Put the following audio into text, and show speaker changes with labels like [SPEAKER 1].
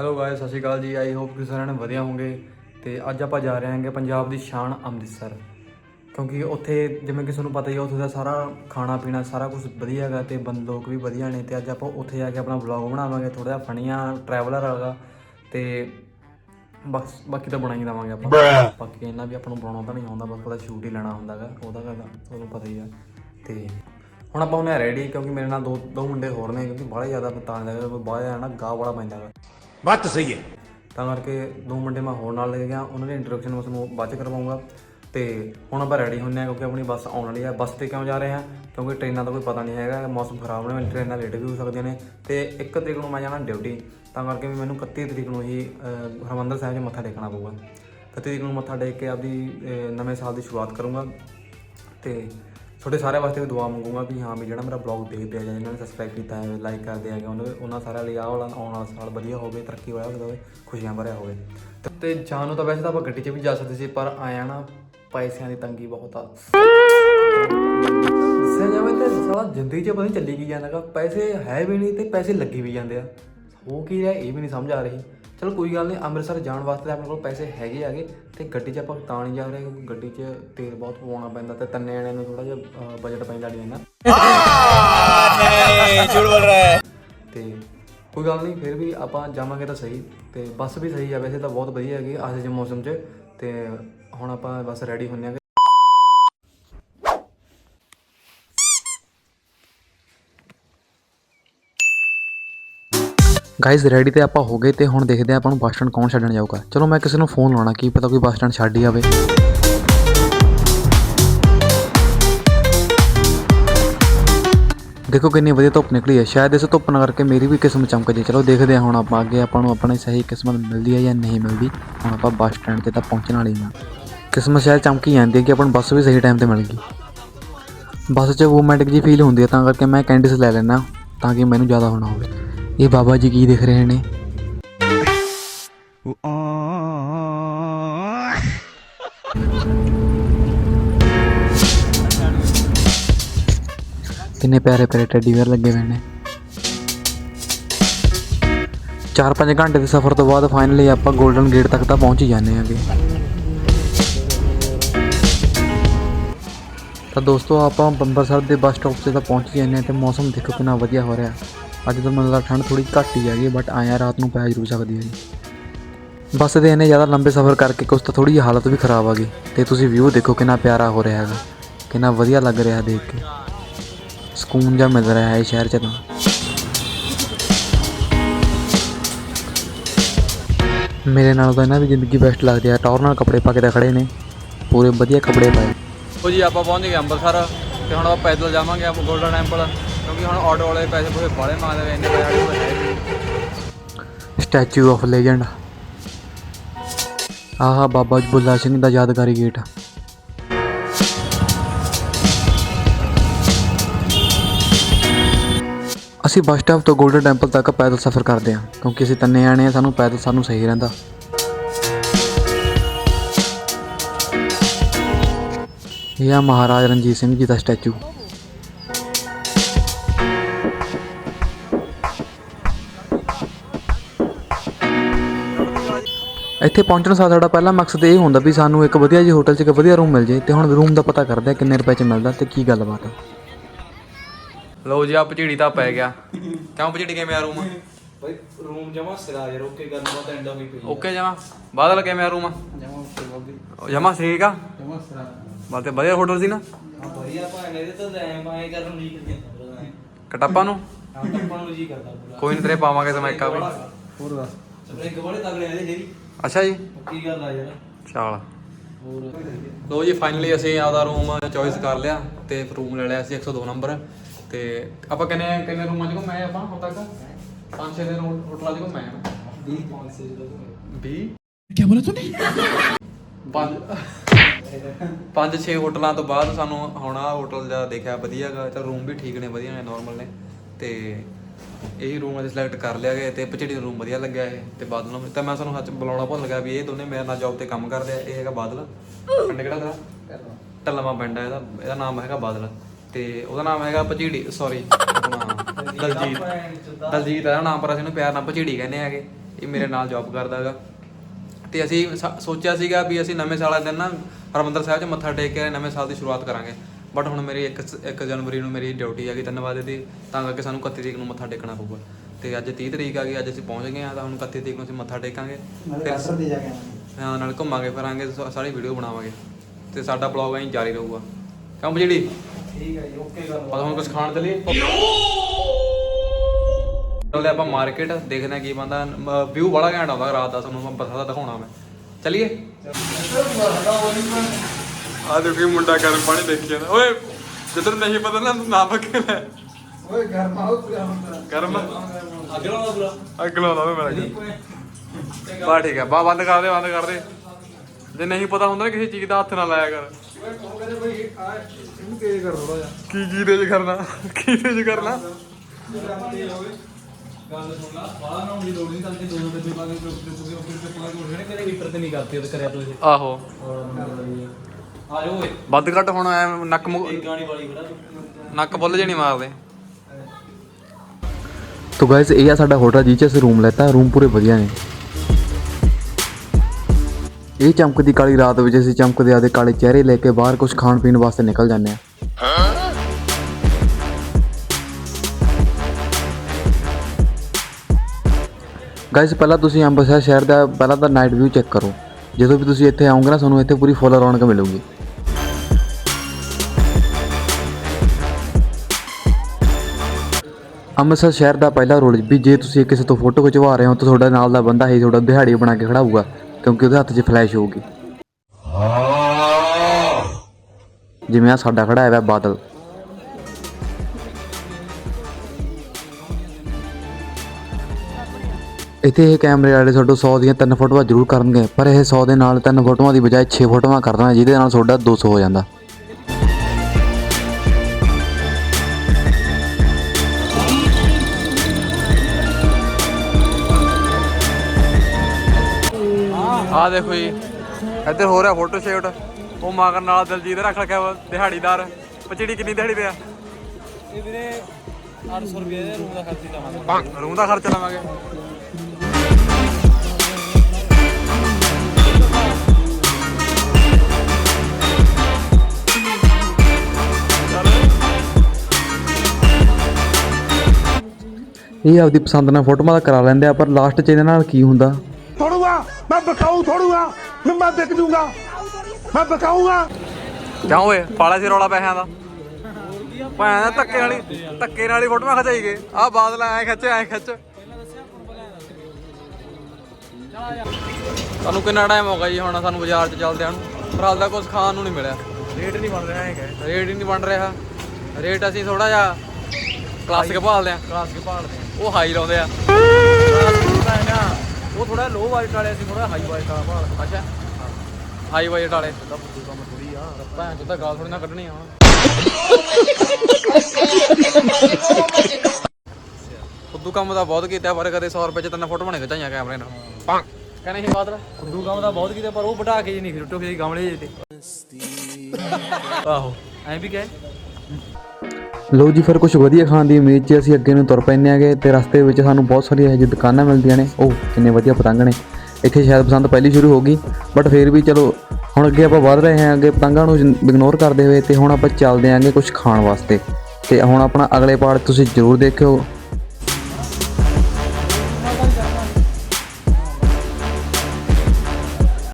[SPEAKER 1] Hello guys ਸਤਿ ਸ਼੍ਰੀ ਅਕਾਲ ਜੀ। I hope ਕਿ ਸਾਰਿਆਂ ਨੇ ਵਧੀਆ ਹੋਵੋਗੇ। ਤੇ ਅੱਜ ਆਪਾਂ ਜਾ ਰਹੇ ਹਾਂਗੇ ਪੰਜਾਬ ਦੀ ਸ਼ਾਨ ਅੰਮ੍ਰਿਤਸਰ। ਕਿਉਂਕਿ ਉੱਥੇ ਜਿਵੇਂ ਕਿ ਤੁਹਾਨੂੰ ਪਤਾ ਹੀ ਹੈ ਉੱਥੇ ਦਾ ਸਾਰਾ ਖਾਣਾ ਪੀਣਾ ਸਾਰਾ ਕੁਝ ਵਧੀਆ ਹੈਗਾ ਤੇ ਬੰਦ ਲੋਕ ਵੀ ਵਧੀਆ ਨੇ ਤੇ ਅੱਜ ਆਪਾਂ ਉੱਥੇ ਜਾ ਕੇ ਆਪਣਾ ਵਲੌਗ ਬਣਾਵਾਂਗੇ ਥੋੜਾ ਜਿਹਾ ਫਨੀਆ ਟਰੈਵਲਰ ਵਾਲਾ ਤੇ ਬਸ ਬਾਕੀ ਤਾਂ ਬਣਾ ਹੀ ਦੇਵਾਂਗੇ ਆਪਾਂ। ਬਾਕੀ ਇਹਨਾਂ ਵੀ ਆਪਾਂ ਨੂੰ ਬਣਾਉਣਾ ਤਾਂ ਨਹੀਂ ਆਉਂਦਾ ਬਸ ਉਹਦਾ ਸ਼ੂਟ ਹੀ ਲੈਣਾ ਹੁੰਦਾਗਾ ਉਹਦਾ ਕਰਦਾ ਤੁਹਾਨੂੰ ਪਤਾ ਹੀ ਆ। ਤੇ ਹੁਣ ਆਪਾਂ ਉਹਨੇ ਰੈਡੀ ਕਿਉਂਕਿ ਮੇਰੇ ਨਾਲ ਦੋ ਦੋ ਮੁੰਡੇ ਹੋਰ ਨੇ ਕਿਉਂਕਿ ਬੜਾ ਜ਼ਿਆਦਾ ਪਤਾਣ ਲੱਗਾ ਬਾਹਰ ਜਾਣਾ ਗਾਹ ਬੜਾ ਪੈਂਦਾ ਗਾ।
[SPEAKER 2] ਬਾਤ ਤਾਂ ਸਹੀ ਹੈ।
[SPEAKER 1] ਤਾਂ ਕਰਕੇ ਦੋ ਮੁੰਡੇ ਮੈਂ ਹੋਰ ਨਾਲ ਲੈ ਗਿਆ ਉਹਨਾਂ ਦੀ ਇੰਟਰੋਡਕਸ਼ਨ ਮੈਂ ਤੁਹਾਨੂੰ ਬਾਅਦ ਚ ਕਰਵਾਉਂਗਾ। ਤੇ ਹੁਣ ਆਪਾਂ ਰੈਡੀ ਹੁੰਨੇ ਆ ਕਿਉਂਕਿ ਆਪਣੀ ਬੱਸ ਆਉਣ ਵਾਲੀ ਆ। ਬੱਸ ਤੇ ਕਿਉਂ ਜਾ ਰਹੇ ਆ? ਕਿਉਂਕਿ ਟ੍ਰੇਨਾਂ ਦਾ ਕੋਈ ਪਤਾ ਨਹੀਂ ਹੈਗਾ ਮੌਸਮ ਖਰਾਬ ਨੇ ਟ੍ਰੇਨਾਂ ਲੇਟ ਵੀ ਹੋ ਸਕਦੀਆਂ ਨੇ। ਤੇ 1 ਤਰੀਕ ਨੂੰ ਮੈਂ ਜਾਣਾ ਡਿਊਟੀ ਤਾਂ ਕਰਕੇ ਵੀ ਮੈਨੂੰ 31 ਤਰੀਕ ਨੂੰ ਹੀ ਅਹ, ਹਰਿਮੰਦਰ ਸਾਹਿਬ 'ਚ ਮੱਥਾ ਟੇਕਣਾ ਪਊਗਾ। 31 ਤਰੀਕ ਨੂੰ ਮੱਥਾ ਟੇਕ ਕੇ ਆਪਦੀ ਨਵੇਂ ਸਾਲ ਦੀ ਸ਼ੁਰੂਆਤ ਕਰੂੰਗਾ। ਤੇ ਤੁਹਾਡੇ ਸਾਰਿਆਂ ਵਾਸਤੇ ਵੀ ਦੁਆ ਮੰਗੂੰਗਾ ਕਿ ਹਾਂ ਵੀ ਜਿਹੜਾ ਮੇਰਾ ਬਲੌਗ ਦੇਖਦੇ ਆ ਜਾਂ ਇਹਨਾਂ ਨੇ ਸਬਸਕ੍ਰਾਈਬ ਕੀਤਾ ਹੈ ਲਾਈਕ ਕਰਦੇ ਹੈਗੇ ਉਹਨਾਂ ਉਹਨਾਂ ਸਾਰਿਆਂ ਲਈ ਆਹ ਵਾਲਾ ਆਉਣ ਵਾਲਾ ਸਾਲ ਵਧੀਆ ਹੋਵੇ, ਤਰੱਕੀ ਵਾਲਾ ਹੋਵੇ, ਖੁਸ਼ੀਆਂ ਭਰਿਆ ਹੋਵੇ। ਤੇ- ਜਾਣ ਨੂੰ ਤਾਂ ਵੈਸੇ ਤਾਂ ਆਪਾਂ ਗੱਡੀ 'ਚ ਵੀ ਜਾ ਸਕਦੇ ਸੀ, ਪਰ ਆਇਆ ਨਾ ਪੈਸਿਆਂ ਦੀ ਤੰਗੀ ਬਹੁਤ ਆ। ਸੇ ਜਾਵੇ ਤੇ ਸਾਲਾ ਜ਼ਿੰਦਗੀ 'ਚ ਪਤਾ ਨਹੀਂ ਚੱਲੀ ਕੀ ਜਾਂਦਾਗਾ, ਪੈਸੇ ਹੈ ਵੀ ਨਹੀਂ ਤੇ ਪੈਸੇ ਲੱਗੀ ਵੀ ਜਾਂਦੇ ਆ। ਹੋ ਕੀ ਰਿਹਾ ਇਹ ਵੀ ਨਹੀਂ ਸਮਝ ਆ ਰਹੀ। ਚਲੋ ਕੋਈ ਗੱਲ ਨਹੀਂ ਅੰਮ੍ਰਿਤਸਰ ਜਾਣ ਵਾਸਤੇ ਤਾਂ ਆਪਣੇ ਕੋਲ ਪੈਸੇ ਹੈਗੇ ਆਗੇ ਤੇ ਗੱਡੀ 'ਚ ਆਪਾਂ ਤਾਂ ਨਹੀਂ ਜਾ ਰਹੇ ਕਿਉਂਕਿ ਗੱਡੀ 'ਚ ਤੇਲ ਬਹੁਤ ਪਵਾਉਣਾ ਪੈਂਦਾ ਤੇ ਤਿੰਨੇ ਜਣਿਆਂ ਨੂੰ ਥੋੜਾ ਜਿਹਾ ਬਜਟ ਪੈਂਦਾ ਨਹੀਂ ਨਾ
[SPEAKER 2] ਨਹੀਂ ਝੂਠ ਬੋਲ ਰਿਹਾ ਹੈ।
[SPEAKER 1] ਤੇ ਕੋਈ ਗੱਲ ਨਹੀਂ ਫਿਰ ਵੀ ਆਪਾਂ ਜਾਵਾਂਗੇ ਤਾਂ ਸਹੀ ਤੇ ਬੱਸ ਵੀ ਸਹੀ ਆ ਵੈਸੇ ਤਾਂ ਬਹੁਤ ਵਧੀਆ ਹੈਗੀ ਅੱਜ ਦੇ ਮੌਸਮ 'ਚ ਤੇ ਹੁਣ ਆਪਾਂ ਬਸ ਰੈਡੀ ਹੁੰਨੇ ਆ। ਗਾਇਜ਼ ਰੈਡੀ ਤੇ ਆਪਾਂ ਹੋ ਗਏ ਤੇ ਹੁਣ ਦੇਖਦੇ ਆ ਆਪਾਂ ਨੂੰ ਬੱਸ ਸਟੈਂਡ ਕੌਣ ਛੱਡਣ ਜਾਊਗਾ। ਚਲੋ ਮੈਂ ਕਿਸੇ ਨੂੰ ਫੋਨ ਲਾਉਣਾ, ਕੀ ਪਤਾ ਕੋਈ ਬੱਸ ਸਟੈਂਡ ਛੱਡ ਹੀ ਆਵੇ। ਦੇਖੋ ਕਿੰਨੀ ਵਧੀਆ ਧੁੱਪ ਨਿਕਲੀ ਹੈ। ਸ਼ਾਇਦ ਇਸ ਧੁੱਪ ਨਾਲ ਕਰਕੇ ਮੇਰੀ ਵੀ ਕਿਸਮਤ ਚਮਕ ਜੇ। ਚਲੋ ਦੇਖਦੇ ਹਾਂ ਹੁਣ ਆਪਾਂ ਅੱਗੇ ਆਪਾਂ ਨੂੰ ਆਪਣੀ ਸਹੀ ਕਿਸਮਤ ਮਿਲਦੀ ਹੈ ਜਾਂ ਨਹੀਂ ਮਿਲਦੀ। ਹੁਣ ਆਪਾਂ ਬੱਸ ਸਟੈਂਡ ਤੇ ਤਾਂ ਪਹੁੰਚਣ ਵਾਲੀ ਹਾਂ ਕਿਸਮਤ ਸ਼ਾਇਦ ਚਮਕੀ ਜਾਂਦੀ ਹੈ ਕਿ ਆਪਾਂ ਨੂੰ ਬੱਸ ਵੀ ਸਹੀ ਟਾਈਮ ਤੇ ਮਿਲ ਗਈ। ਬੱਸ 'ਚ ਵੂਮੈਂਟਿਕ ਜੀ ਫੀਲ ਹੁੰਦੀ ਹੈ, ਤਾਂ ਕਰਕੇ ਮੈਂ ਕੈਂਡੀਸ ਲੈ ਲੈਣਾ ਤਾਂ ਕਿ ਮੈਨੂੰ ਜ਼ਿਆਦਾ ਹੋਣਾ ਹੋਵੇ। ਇਹ ਬਾਬਾ ਜੀ ਕੀ ਦਿਖ ਰਹੇ ਨੇ? ਕਿੰਨੇ ਪਿਆਰੇ ਪਿਆਰੇ ਟੈਡੀ ਬੀਅਰ ਲੱਗੇ ਹੋਏ ਨੇ। 4-5 ਘੰਟੇ ਦੇ ਸਫ਼ਰ ਤੋਂ ਬਾਅਦ ਫਾਈਨਲੀ ਆਪਾਂ 골ਡਨ ਗੇਟ ਤੱਕ ਤਾਂ ਪਹੁੰਚ ਹੀ ਜਾਂਦੇ ਹਾਂਗੇ ਤਾਂ ਦੋਸਤੋ ਆਪਾਂ ਬੰਬਰਸਰ ਦੇ ਬੱਸ ਸਟਾਪ ਤੇ ਤਾਂ ਪਹੁੰਚ ਹੀ ਜਾਂਦੇ ਹਾਂ ਤੇ ਮੌਸਮ ਦੇਖੋ ਕਿੰਨਾ ਵਧੀਆ ਹੋ ਰਿਹਾ। ਅੱਜ ਤਾਂ ਮੈਨੂੰ ਲੱਗਦਾ ਠੰਡ ਥੋੜੀ ਘੱਟ ਹੀ ਹੈਗੀ ਬਟ ਆਇਆ ਰਾਤ ਨੂੰ ਪੈ ਜ਼ਰੂਰ ਸਕਦੀ ਹੈ ਜੀ। ਬੱਸ ਦੇ ਇੰਨੇ ਜ਼ਿਆਦਾ ਲੰਬੇ ਸਫ਼ਰ ਕਰਕੇ ਕੁਛ ਤਾਂ ਥੋੜੀ ਜਿਹੀ ਹਾਲਤ ਵੀ ਖਰਾਬ ਆ ਗਈ, ਤੇ ਤੁਸੀਂ ਵਿਊ ਦੇਖੋ ਕਿੰਨਾ ਪਿਆਰਾ ਹੋ ਰਿਹਾ ਹੈਗਾ, ਕਿੰਨਾ ਵਧੀਆ ਲੱਗ ਰਿਹਾ ਦੇਖ ਕੇ। ਸਕੂਨ ਜਿਹਾ ਮਿਲ ਰਿਹਾ ਹੈ ਸ਼ਹਿਰ 'ਚ ਤਾਂ। ਮੇਰੇ ਨਾਲ ਤਾਂ ਇਹਨਾਂ ਦੀ ਜ਼ਿੰਦਗੀ ਬੈਸਟ ਲੱਗਦੀ ਹੈ, ਟੌਰ ਨਾਲ ਕੱਪੜੇ ਪਾ ਕੇ ਤਾਂ ਖੜੇ ਨੇ, ਪੂਰੇ ਵਧੀਆ ਕੱਪੜੇ ਪਾਏ।
[SPEAKER 3] ਉਹ ਜੀ, ਆਪਾਂ ਪਹੁੰਚ ਗਏ ਅੰਮ੍ਰਿਤਸਰ ਤੇ ਹੁਣ ਆਪਾਂ ਪੈਦਲ ਜਾਵਾਂਗੇ ਆਪਾਂ ਗੋਲਡਨ ਟੈਂਪਲ ਕਿਉਂਕਿ ਹੁਣ ਆਟੋ ਵਾਲੇ ਪੈਸੇ ਪੂਰੇ ਬਾਲੇ ਮੰਗਦੇ ਨੇ ਇੰਨੇ ਪੈਸੇ ਸਾਡੇ ਕੋਲ ਹੈ ਨਹੀਂ।
[SPEAKER 1] ਸਟੈਚੂ ਆਫ ਲੈਜੈਂਡ ਆਹ, ਬਾਬਾ ਬੁੱਲਾ ਸਿੰਘ ਦਾ ਯਾਦਗਾਰੀ ਗੇਟ। ਅਸੀਂ ਬੱਸ ਸਟਾਪ ਤੋਂ 골ਡਨ ਟੈਂਪਲ ਤੱਕ ਪੈਦਲ ਸਫ਼ਰ ਕਰਦੇ ਹਾਂ, ਕਿਉਂਕਿ ਅਸੀਂ ਤੰਨੇ ਆਣੇ ਆ ਸਾਨੂੰ ਪੈਦਲ ਸਾਨੂੰ ਸਹੀ ਰਹਿੰਦਾ। ਇਹ ਆ ਮਹਾਰਾਜ ਰਣਜੀਤ ਸਿੰਘ ਜੀ ਦਾ ਸਟੈਚੂ ਇੱਥੇ ਪਹੁੰਚਣ ਸਾਰ ਸਾਡਾ ਪਹਿਲਾ ਮਕਸਦ ਇਹ ਹੁੰਦਾ ਵੀ ਸਾਨੂੰ ਇੱਕ ਵਧੀਆ ਜਿਹੇ ਹੋਟਲ 'ਚ ਇੱਕ ਵਧੀਆ ਰੂਮ ਮਿਲ ਜੇ ਤੇ ਹੁਣ ਰੂਮ ਦਾ ਪਤਾ ਕਰਦੇ ਆ ਕਿੰਨੇ ਰੁਪਏ 'ਚ ਮਿਲਦਾ ਤੇ ਕੀ ਗੱਲਬਾਤ ਆ।
[SPEAKER 3] ਲਓ ਜੀ ਆ ਭਜੀੜੀ ਤਾਂ ਪੈ ਗਿਆ। ਕਿਉਂ ਭਜੀੜੀ ਕਿਵੇਂ ਆ ਰੂਮ
[SPEAKER 4] ਬਈ ਰੂਮ ਜਮਾ ਸਿਰਾ ਯਾਰ ਓਕੇ ਗੱਲਬਾਤ ਐਂਡ ਹੋਈ ਪਈ
[SPEAKER 3] ਓਕੇ ਜਮਾ। ਬਾਦਲ ਕਿਵੇਂ ਆ ਰੂਮ
[SPEAKER 4] ਜਮਾ ਓਕੇ ਬਾਬੀ
[SPEAKER 3] ਜਮਾ ਠੀਕ ਆ?
[SPEAKER 4] ਜਮਾ ਸਿਰਾ।
[SPEAKER 3] ਬਾਤ ਤੇ ਵਧੀਆ ਹੋਟਲ ਸੀ ਨਾ?
[SPEAKER 4] ਹਾਂ ਵਧੀਆ ਭਾਣੇ ਇਹਦੇ ਤਾਂ ਲੈ ਪਾਏ ਕਰਨ ਕਰਦੀ ਹੁੰਦਾ
[SPEAKER 3] ਕਟਾਪਾ ਨੂੰ?
[SPEAKER 4] ਹਾਂ ਟੱਪਣ ਨੂੰ ਜੀ ਕਰਦਾ
[SPEAKER 3] ਕੋਈ ਨਹੀਂ ਤੇਰੇ ਪਾਵਾਂਗੇ ਸਮੈਕਾ ਵੀ।
[SPEAKER 4] ਹੋਰ ਦੱਸ। ਸਪਰਿੰਗ ਬੜੇ ਤਗੜੇ ਆ ਇਹਦੇ ਜਿਹੜੀ
[SPEAKER 3] ਅੱਛਾ ਜੀ।
[SPEAKER 4] ਕੀ ਗੱਲ ਆ ਯਾਰ।
[SPEAKER 3] ਚੱਲ।
[SPEAKER 4] ਹੋਰ।
[SPEAKER 3] ਲੋ ਜੀ ਫਾਈਨਲੀ ਅਸੀਂ ਆਪਦਾ ਰੂਮ ਚੋਇਸ ਕਰ ਲਿਆ ਤੇ ਰੂਮ ਲੈ ਲਿਆ ਸੀ 102 ਨੰਬਰ ਤੇ ਆਪਾਂ ਕਿੰਨੇ ਕਿੰਨੇ ਰੂਮਾਂ 'ਚ ਘੁੰਮੇ ਆਪਾਂ ਹੁਣ ਤੱਕ? ਪੰਜ ਛੇ ਦਿਨ ਹੋ- ਹੋਟਲਾਂ 'ਚ ਘੁੰਮੇ ਆ
[SPEAKER 4] 20 500 ਦਾ
[SPEAKER 3] 20 ਕੀ ਬੋਲਾ ਤੂੰ ਪੰਜ। ਪੰਜ ਛੇ ਹੋਟਲਾਂ ਤੋਂ ਬਾਅਦ ਸਾਨੂੰ ਹੁਣ ਆਹ ਹੋਟਲ ਦਾ ਦੇਖਿਆ ਵਧੀਆਗਾ ਤੇ ਰੂਮ ਵੀ ਠੀਕ ਨੇ ਵਧੀਆ ਨੇ ਨਾਰਮਲ ਨੇ। ਤੇ ਇਹੀ ਰੂਮ ਅਸੀਂ ਸਿਲੈਕਟ ਕਰ ਲਿਆ ਗਏ ਤੇ ਪਚੜੀ ਰੂਮ ਵਧੀਆ ਲੱਗਿਆ ਇਹ ਤੇ ਬਾਦਲ ਨੂੰ ਤਾਂ ਮੈਂ ਤੁਹਾਨੂੰ ਸੱਚ ਬੁਲਾਉਣਾ ਭੁੱਲ ਗਿਆ ਵੀ ਇਹ ਦੋਨੇ ਮੇਰੇ ਨਾਲ ਜੌਬ ਤੇ ਕੰਮ ਕਰਦੇ ਆ, ਇਹ ਹੈਗਾ ਬਾਦਲ। ਪਿੰਡ ਕਿਹੜਾ ਤੇਰਾ? ਟੱਲਮਾ ਪਿੰਡ ਆ ਇਹਦਾ ਇਹਦਾ ਨਾਮ ਹੈਗਾ ਬਾਦਲ। ਤੇ ਉਹਦਾ ਨਾਮ ਹੈਗਾ ਪਚੀੜੀ ਸੌਰੀ ਦਲਜੀਤ। ਦਲਜੀਤ ਹੈ ਨਾਮ ਪਰ ਅਸੀਂ ਉਹਨੂੰ ਪਿਆਰ ਨਾਲ ਪਚੀੜੀ ਕਹਿੰਦੇ ਹੈਗੇ,
[SPEAKER 1] ਇਹ ਮੇਰੇ ਨਾਲ ਜੌਬ ਕਰਦਾ ਹੈਗਾ। ਤੇ ਅਸੀਂ ਸੋਚਿਆ ਸੀਗਾ ਵੀ ਅਸੀਂ ਨਵੇਂ ਸਾਲ ਦੇ ਦਿਨ ਨਾ ਹਰਮੰਦਰ ਸਾਹਿਬ 'ਚ ਮੱਥਾ ਟੇਕ ਕੇ ਨਵੇਂ ਸਾਲ ਦੀ ਸ਼ੁਰੂਆਤ ਕਰਾਂਗੇ। ਬਟ ਹੁਣ ਮੇਰੀ 1 1 ਜਨਵਰੀ ਨੂੰ ਮੇਰੀ ਡਿਊਟੀ ਹੈਗੀ 3 ਵਜੇ ਦੀ ਤਾਂ ਕਰਕੇ ਸਾਨੂੰ 31 ਤਰੀਕ ਨੂੰ ਮੱਥਾ ਟੇਕਣਾ ਪਊਗਾ ਤੇ ਅੱਜ 30 ਤਰੀਕ ਆ ਗਈ ਅੱਜ ਅਸੀਂ ਪਹੁੰਚ ਗਏ ਆ ਤਾਂ ਹੁਣ 31 ਤਰੀਕ ਨੂੰ ਅਸੀਂ ਮੱਥਾ ਟੇਕਾਂਗੇ ਫਿਰ ਹਾਂ ਨਾਲ ਘੁੰਮਾਂਗੇ ਫਿਰਾਂਗੇ ਸਾਰੀ ਵੀਡੀਓ ਬਣਾਵਾਂਗੇ ਤੇ ਸਾਡਾ ਬਲੌਗ ਐਂ ਜਾਰੀ ਰਹੂਗਾ ਕੰਮ ਜਿਹੜੀ
[SPEAKER 4] ਠੀਕ ਹੈ ਜੀ ਓਕੇ ਗੱਲ
[SPEAKER 1] ਬਸ ਹੁਣ ਕੁਝ ਖਾਣ ਚੱਲੀਏ ਚੱਲਦੇ ਆਪਾਂ ਮਾਰਕੀਟ ਦੇਖਦੇ ਹਾਂ ਕੀ ਬੰਦਾ ਵਿਊ ਬੜਾ ਘੈਂਟ ਆਉਂਦਾ ਰਾਤ ਦਾ ਤੁਹਾਨੂੰ ਮੈਂ ਬਸਾ ਦਿਖਾਉਣਾ ਮੈਂ ਚਲਿਏ ਆ ਦੇਖੀ ਮੁੰਡਾ ਗਰਮ ਪਾਣੀ ਦੇਖੀ ਜਾਂਦਾ ਓਏ ਜਿੱਧਰ ਨਹੀਂ ਪਤਾ ਨਾ ਨਾ ਲੈ?
[SPEAKER 5] ਓਏ ਗਰਮਾ ਹੋ ਹੁੰਦਾ
[SPEAKER 1] ਗਰਮ
[SPEAKER 4] ਅਗਲਾ ਅਗਲਾ
[SPEAKER 1] ਅੱਗ ਲਾਉਂਦਾ ਵੇ ਮੇਰਾ ਬਾ ਠੀਕ ਹੈ ਬਾ ਬੰਦ ਕਰ ਦੇ ਬੰਦ ਕਰ ਦੇ। ਜੇ ਨਹੀਂ ਪਤਾ ਹੁੰਦਾ ਨਾ ਕਿਸੇ ਚੀਜ਼ ਦਾ ਹੱਥ ਨਾ ਲਾਇਆ ਕਰ।
[SPEAKER 5] ਓਏ ਕਹੋ ਕਹਿੰਦੇ ਬਈ ਆ ਇਹਨੂੰ ਤੇਜ਼ ਕਰ ਥੋੜਾ ਜਿਹਾ।
[SPEAKER 1] ਕੀ ਕੀ ਤੇਜ ਕਰਨਾ? ਕੀ ਤੇਜ ਕਰਨਾ?
[SPEAKER 4] ਗੱਲ ਸੁਣ ਲਾ ਬਾਹਰ ਨਾ ਦੀ ਲੋੜ ਨਹੀਂ ਤਾਂ ਦੋ ਦੋ ਡੱਬੇ ਪਾ ਕੇ ਚੁੱਪ ਚੁੱਪ ਕੇ ਫਿਰ ਚੁੱਪ ਲਾ ਕੇ ਉੱਠਣੇ ਕਦੇ ਹੀਟਰ ਤੇ ਨਹੀਂ ਕਰਤੀ ਉਹ ਕਰਿਆ ਤੁਸੀਂ
[SPEAKER 1] ਆਹੋ।
[SPEAKER 4] ਆ ਜਾਓ ਓਏ।
[SPEAKER 1] ਵੱਧ ਘੱਟ ਹੁਣ ਐ ਨੱਕ ਮੁ-
[SPEAKER 4] ਇੱਕ ਗਾਣੀ ਵਾਲੀ ਬੜਾ
[SPEAKER 1] ਨੱਕ ਬੁੱਲ ਜਣੀ ਮਾਰਦੇ।
[SPEAKER 6] ਤੋ ਗਾਇਸ ਇਹ ਆ ਸਾਡਾ ਹੋਟਲ ਜਿਹ 'ਚ ਅਸੀਂ ਰੂਮ ਲੈਤਾ ਰੂਮ ਪੂਰੇ ਵਧੀਆ ਨੇ। ਇਹ ਚਮਕਦੀ ਕਾਲੀ ਰਾਤ ਵਿੱਚ ਅਸੀਂ ਚਮਕਦੇ ਆਦੇ ਕਾਲੇ ਚਿਹਰੇ ਲੈ ਕੇ ਬਾਹਰ ਕੁਝ ਖਾਣ ਪੀਣ ਵਾਸਤੇ ਨਿਕਲ ਜਾਂਦੇ ਆ। ਗਾਇਸ ਪਹਿਲਾਂ ਤੁਸੀਂ ਅੰਮ੍ਰਿਤਸਰ ਸ਼ਹਿਰ ਦਾ ਪਹਿਲਾਂ ਤਾਂ ਨਾਈਟ ਵਿਊ ਚੈੱਕ ਕਰੋ। ਜਦੋਂ ਵੀ ਤੁਸੀਂ ਇੱਥੇ ਆਓਗੇ ਨਾ ਤੁਹਾਨੂੰ ਇੱਥੇ ਪੂਰੀ ਫੁੱਲ ਰੌਣਕ ਮਿਲੂਗੀ। ਅੰਮ੍ਰਿਤਸਰ ਸ਼ਹਿਰ ਦਾ ਪਹਿਲਾ ਰੂਲ ਵੀ ਜੇ ਤੁਸੀਂ ਕਿਸੇ ਤੋਂ ਫੋਟੋ ਖਿਚਵਾ ਰਹੇ ਹੋ ਤਾਂ ਤੁਹਾਡਾ ਨਾਲ ਦਾ ਬੰਦਾ ਹੀ ਤੁਹਾਡਾ ਦਿਹਾੜੀ ਬਣਾ ਕੇ ਖੜਾ ਹੋਊਗਾ, ਕਿਉਂਕਿ ਉਹਦੇ ਹੱਥ 'ਚ ਫਲੈਸ਼ ਹੋਊਗੀ। ਜਿਵੇਂ ਆ ਸਾਡਾ ਖੜਾ ਹੈ ਬਾਦਲ। ਇੱਥੇ ਇਹ ਕੈਮਰੇ ਵਾਲੇ ਤੁਹਾਡੇ 100 ਦੀਆਂ ਤਿੰਨ ਫੋਟੋਆਂ ਜ਼ਰੂਰ ਕਰਨਗੇ, ਪਰ ਇਹ 100 ਦੇ ਨਾਲ ਤਿੰਨ ਫੋਟੋਆਂ ਦੀ ਬਜਾਏ 6 ਫੋਟੋਆਂ ਕਰ ਦੇਣਾ, ਜਿਹਦੇ ਨਾਲ ਤੁਹਾਡਾ 200 ਹੋ ਜਾਂਦਾ।
[SPEAKER 1] ਆ ਦੇਖੋ ਜੀ ਇੱਧਰ ਹੋ ਰਿਹਾ ਫੋਟੋ ਸ਼ੂਟ ਉਹ ਮਗਰ ਨਾਲ ਦਲਜੀਤ ਰੱਖ ਰੱਖਿਆ ਦਿਹਾੜੀਦਾਰ। ਪਚੜੀ ਕਿੰਨੀ ਦਿਹਾੜੀ ਤੇ ਆ?
[SPEAKER 4] ਇਹ ਵੀਰੇ 800 ਰੁਪਏ ਦੇ ਰੂਮ ਦਾ ਖਰਚ ਲਾਵਾਂਗੇ।
[SPEAKER 1] ਰੂਮ ਦਾ ਖਰਚ ਲਵਾਂਗੇ।
[SPEAKER 6] ਇਹ ਆਪਦੀ ਪਸੰਦ ਨਾਲ ਫੋਟੋਆਂ ਤਾਂ ਕਰਾ ਲੈਂਦੇ ਆ ਪਰ ਲਾਸਟ 'ਚ ਇਹਦੇ ਨਾਲ ਕੀ ਹੁੰਦਾ?
[SPEAKER 3] थोड़ूंगा मैं बकाऊ थोड़ूंगा मैं मैं बिक दूंगा मैं बकाऊंगा
[SPEAKER 1] ਕਿਉਂ ਓਏ ਪਾਲਾ ਸੀ ਰੌਲਾ ਪੈਸਿਆਂ ਦਾ ਭੈਣ ਦਾ ਧੱਕੇ ਵਾਲੀ ਧੱਕੇ ਨਾਲ ਹੀ ਫੋਟੋਆਂ ਖਚਾਈ ਗਏ ਆ ਬਾਦਲ ਐ ਖਿੱਚ ਐ ਖਿੱਚ ਸਾਨੂੰ ਕਿੰਨਾ ਟਾਈਮ ਹੋ ਗਿਆ ਜੀ ਹੁਣ ਸਾਨੂੰ ਬਾਜ਼ਾਰ 'ਚ ਚੱਲਦਿਆਂ ਨੂੰ ਪਰ ਹਾਲ ਦਾ ਕੁਝ ਖਾਣ ਨੂੰ ਨਹੀਂ ਮਿਲਿਆ
[SPEAKER 4] ਰੇਟ ਨਹੀਂ ਬਣ ਰਿਹਾ ਹੈਗਾ
[SPEAKER 1] ਰੇਟ ਹੀ ਨਹੀਂ ਬਣ ਰਿਹਾ ਰੇਟ ਅਸੀਂ ਥੋੜਾ ਜਿਹਾ ਕਲਾਸਿਕ ਭਾਲਦੇ ਆ
[SPEAKER 4] ਕਲਾਸ ਕੇ ਭਾਲਦੇ
[SPEAKER 1] ਉਹ ਹਾਈ ਲਾਉਂਦੇ ਆ
[SPEAKER 4] ਆ ਨਾ ਉਹ ਥੋੜਾ ਲੋ ਵਾਈਟ ਵਾਲੇ ਸੀ ਥੋੜਾ ਹਾਈ ਵਾਈਟ ਵਾਲਾ ਭਾਲ
[SPEAKER 1] ਅੱਛਾ? ਹਾਈ ਵਾਈਟ ਵਾਲੇ।
[SPEAKER 4] ਦਾ ਬੁੱਧੂ ਕੰਮ ਥੋੜੀ ਆ।
[SPEAKER 1] ਚੋਂ ਤਾਂ ਗਾਲ ਥੋੜੀ ਨਾ ਕੱਢਣੀ ਆ ਫੁੱਦੂ ਕੰਮ ਤਾਂ ਬਹੁਤ ਕੀਤਾ ਪਰ ਕਦੇ 100 ਰੁਪਏ ਚ ਤਿੰਨ ਫੋਟੋ ਬਣੇ ਖਿਚਾਈਆਂ ਕੈਮਰੇ ਨਾਲ। ਪੰਗ ਕਹਿੰਦੇ ਸੀ ਬਾਦਲ
[SPEAKER 4] ਖੁੱਡੂ ਕੰਮ ਦਾ ਬਹੁਤ ਕੀਤਾ ਪਰ ਉਹ ਵਢਾ ਕੇ ਜੀ ਨਹੀਂ ਫਿਰਟੋ ਕਿਸੇ ਗਮਲੇ ਤੇ। ਆਹੋ ਐਂ ਵੀ ਕਹੇ।
[SPEAKER 6] ਲੋ ਜੀ, ਫਿਰ ਕੁਝ ਵਧੀਆ ਖਾਣ ਦੀ ਉਮੀਦ 'ਚ ਅਸੀਂ ਅੱਗੇ ਨੂੰ ਤੁਰ ਪੈਂਦੇ ਆਂਗੇ ਤੇ ਰਸਤੇ ਵਿੱਚ ਸਾਨੂੰ ਬਹੁਤ ਸਾਰੀਆਂ ਇਹੋ ਜਿਹੀਆਂ ਦੁਕਾਨਾਂ ਮਿਲਦੀਆਂ ਨੇ। ਉਹ ਕਿੰਨੇ ਵਧੀਆ ਪਤੰਗ ਨੇ। ਇੱਥੇ ਸ਼ਾਇਦ ਪਸੰਦ ਪਹਿਲੀ ਸ਼ੁਰੂ ਹੋ ਗਈ ਬਟ ਫਿਰ ਵੀ ਚਲੋ, ਹੁਣ ਅੱਗੇ ਆਪਾਂ ਵਧ ਰਹੇ ਹਾਂ, ਅੱਗੇ ਪਤੰਗਾਂ ਨੂੰ ਇਗਨੋਰ ਕਰਦੇ ਹੋਏ ਤੇ ਹੁਣ ਆਪਾਂ ਚੱਲਦੇ ਆਂਗੇ ਕੁਝ ਖਾਣ ਵਾਸਤੇ। ਤੇ ਹੁਣ ਆਪਣਾ ਅਗਲੇ ਪਾਰਟ ਤੁਸੀਂ ਜ਼ਰੂਰ ਦੇਖਿਓ।